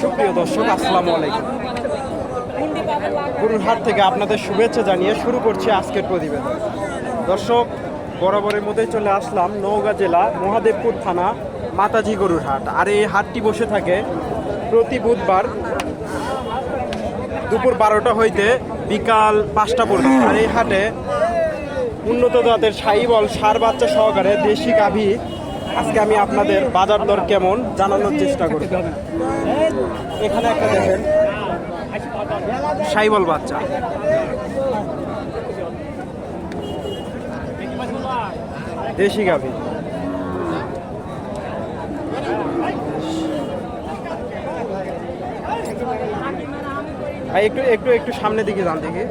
সুপ্রিয় দর্শক, আসসালামু আলাইকুম। গরুর হাট থেকে আপনাদের শুভেচ্ছা জানিয়ে শুরু করছি আজকের প্রতিবেদন। দর্শক বরাবরের মধ্যে চলে আসলাম নওগাঁ জেলা, মহাদেবপুর থানা, মাতাজি গরুর হাট। আর এই হাটটি বসে থাকে প্রতি বুধবার দুপুর বারোটা হইতে বিকাল পাঁচটা পর্যন্ত। আর এই হাটে উন্নত জাতের সাইবল, সার বাচ্চা সহকারে দেশি গাভী। আজকে আমি আপনাদের বাজার দর কেমন জানানোর চেষ্টা করব। এখানে একটা দেখেন, সাইবল বাচ্চা। দেশি গাভী। ভাই একটু একটু একটু সামনের দিকে যান দেখি।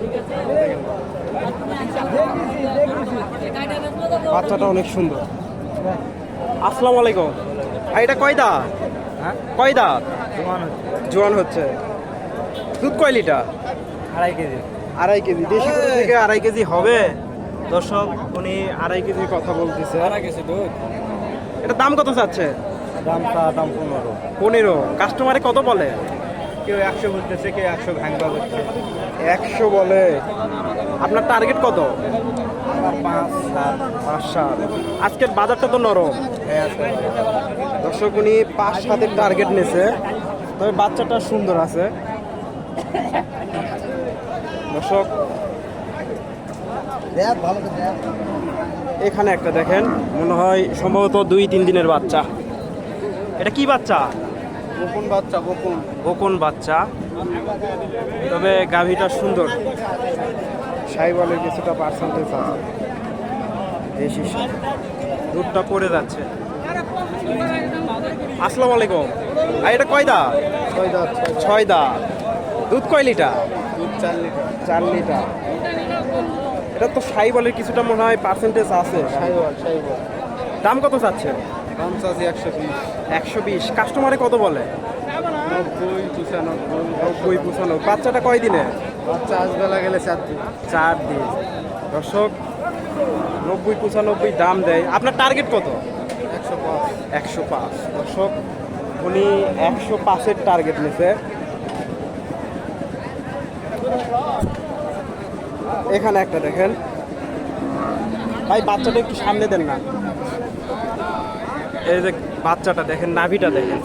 বাচ্চাটা অনেক সুন্দর। আসসালামু আলাইকুম। ভাই এটা কয় দাঁত? কয় দাঁত? জোয়ান হচ্ছে। দুধ কয় লিটার? আড়াই কেজি। আড়াই কেজি। দেশি থেকে আড়াই কেজি হবে। দর্শক উনি আড়াই কেজির কথা বলতেছে। আড়াই কেজি দুধ? এটা দাম কত চাচ্ছে? দাম দাম পনেরো। পনেরো। কাস্টমারে কত বলে? কেউ একশো বলতেছে কেউ একশো ভাঙবা বলছে একশো বলে। আপনার টার্গেট কত? পাঁচ সাত। পাঁচ সাত। আজকের বাজারটা তো নরম। দর্শক উনি পাঁচ সাতের টার্গেট নিয়েছে তবে বাচ্চাটা সুন্দর আছে। দর্শক এখানে একটা দেখেন মনে হয় সম্ভবত দুই তিন দিনের বাচ্চা। এটা কি বাচ্চা? বকুন বাচ্চা বকুন বকুন বাচ্চা। তবে গাভীটা সুন্দর। সাইবলের কিছুটা পার্সেন্টেজ আছে। দেশি দুধটা পড়ে যাচ্ছে। আসসালামু আলাইকুম। আর এটা কয় দা? ছয় দাঁত ছয় দা। দুধ কয় লিটার? দুধ চার লিটার চার লিটার। এটা তো সাইবলের কিছুটা মনে হয় পার্সেন্টেজ আছে। সাইওয়াল সাইওয়াল দাম কত চাচ্ছে দাম চাষি একশো বিশ। একশো বিশ। কাস্টমারে কত বলে? নব্বই পঁচানব্বই নব্বই পঁচানো বাচ্চাটা কয় দিনে? বাচ্চা আসবেলা গেলে চার দিন। চার দিন। দর্শক নব্বই পঁচানব্বই দাম দেয়। আপনার টার্গেট কত? একশো পাঁচ। একশো পাঁচ। দর্শক উনি একশো পাঁচের টার্গেট নিছে। এখানে একটা দেখেন। ভাই বাচ্চাটা একটু সামনে দেন না। এই যে বাচ্চাটা দেখেন নাভিটা দেখেন।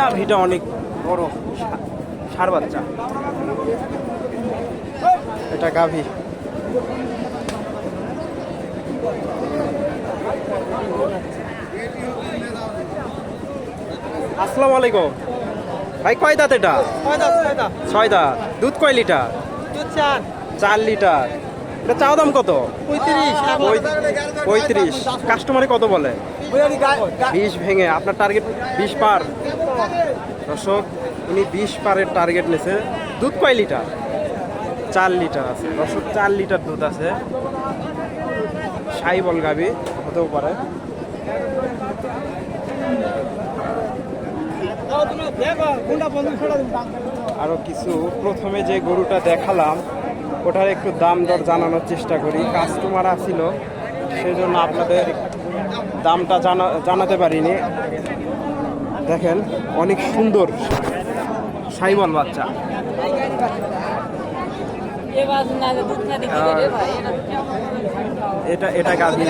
নাভিটা অনেক বড় সার বাচ্চা। এটা গাভী। আসসালামু আলাইকুম। ভাই কয় দাঁত এটা? ছয় দাঁত। দুধ কয় লিটার? দুধ চার। চার লিটার। এটা চাও দাম কত? পঁয়ত্রিশ। পঁয়- পঁয়ত্রিশ। কাস্টমারে কত বলে? বিশ ভেঙে। আপনার টার্গেট বিশ পার। দর্শক উনি বিশ পারের টার্গেট নিয়েছে দুধ কয় লিটার? চার লিটার আছে। দর্শক চার লিটার দুধ আছে। সাইবল গাবি হতেও পারে। আরও কিছু। প্রথমে যে গরুটা দেখালাম ওটার একটু দাম দর জানানোর চেষ্টা করি। কাস্টমার আসছিল সেজন্য আপনাদের দামটা জানা জানাতে পারিনি। দেখেন অনেক সুন্দর সাইবল বাচ্চা। এটা এটা গাভী।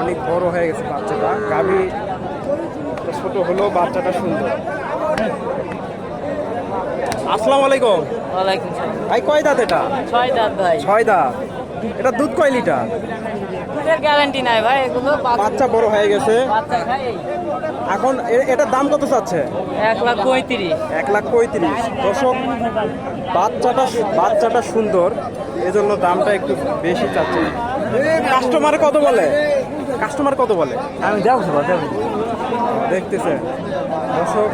অনেক বড় হয়ে গেছে বাচ্চাটা। গাভী ছোট হলেও বাচ্চাটা সুন্দর। আসসালামু আলাইকুম। ওয়ালাইকুম সালাম। ভাই কয় দাঁত এটা? ছয় দাঁত ভাই। ছয় দাঁত। এটা দুধ কয় লিটার? দুধের গ্যারান্টি নাই ভাই এগুলো বাচ্চা বড় হয়ে গেছে। বাচ্চা খাই। এখন এ- এটার দাম কত চাচ্ছে? এক লাখ পঁয়ত্রিশ। এক লাখ পঁয়ত্রিশ। দর্শক বাচ্চাটা বাচ্চাটা সুন্দর এজন্য দামটা একটু বেশি চাচ্ছে। কাস্টমার কত বলে? কাস্টমার কত বলে? আমি দেখব দেখব দেখতেছে। দর্শক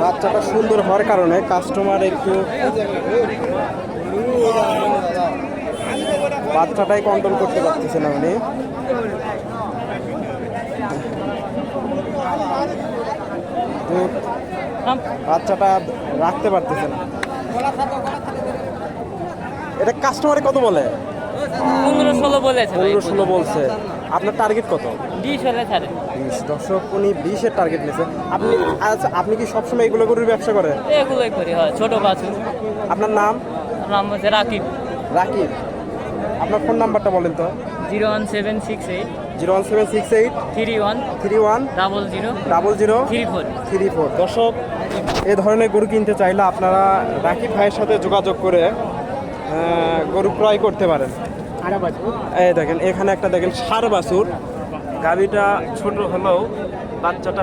বাচ্চাটা সুন্দর হওয়ার কারণে কাস্টমার একটু বাচ্চাটাই কন্ট্রোল করতে পারতেছে না উনি। বাচ্চাটা রাখতে পারতেছে না। এটা কাস্টমারে কত বলে? পনেরো ষোলো বলেছে পনেরো ষোলো বলছে। আপনার টার্গেট কত? বিশ হলে ছাড়ে। বিশ। দর্শক উনি বিশের টার্গেট নিয়েছে আপনি আচ্ছা আপনি কি সবসময় এগুলো গরুর ব্যবসা করেন এগুলোই করি হয় ছোট বাছুর। আপনার নাম? নাম হচ্ছে রাকিব। রাকিব। আপনার ফোন নাম্বারটা বলেন তো। Zero one seven six eight. Zero one seven six eight. Three one. Three one. Double zero. Double zero. Three four. Three four. দর্শক এ ধরনের গরু কিনতে চাইলে আপনারা রাকিব ভাইয়ের সাথে যোগাযোগ করে গরু ক্রয় করতে পারেন। এই দেখেন এখানে একটা দেখেন সার বাছুর। গাভিটা ছোট হলেও বাচ্চাটা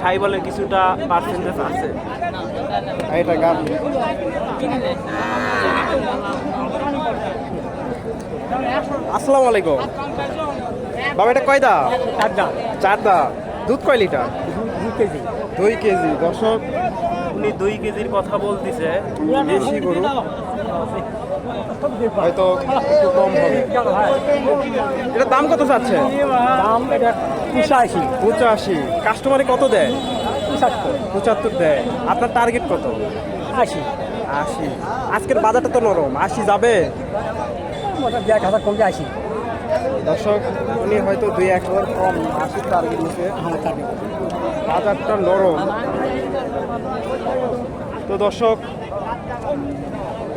সাইবলের কিছুটা পার্সেন্টেজ আছে। এটা গাভি আসসালামু আলাইকুম। বাবা এটা কয় দা চার দা দুধ কয় লিটার? দুই কেজি। দর্শক উনি দুই কেজির কথা বলতেছে। দেশি গরু। হয়তো একটু কম হবে। এটা দাম কত চাচ্ছে? পঁচাশি। পঁচাশি। কাস্টমারে কত দেয়? পঁচাত্তর। পঁচাত্তর দেয়। আপনার টার্গেট কত? আশি। আশি। আজকের বাজারটা তো নরম। আশি যাবে? এক হাজার কমে আশি। দর্শক উনি হয়তো দুই এক হাজার কম আশির টার্গেট নিচ্ছে বাজারটা নরম। তো দর্শক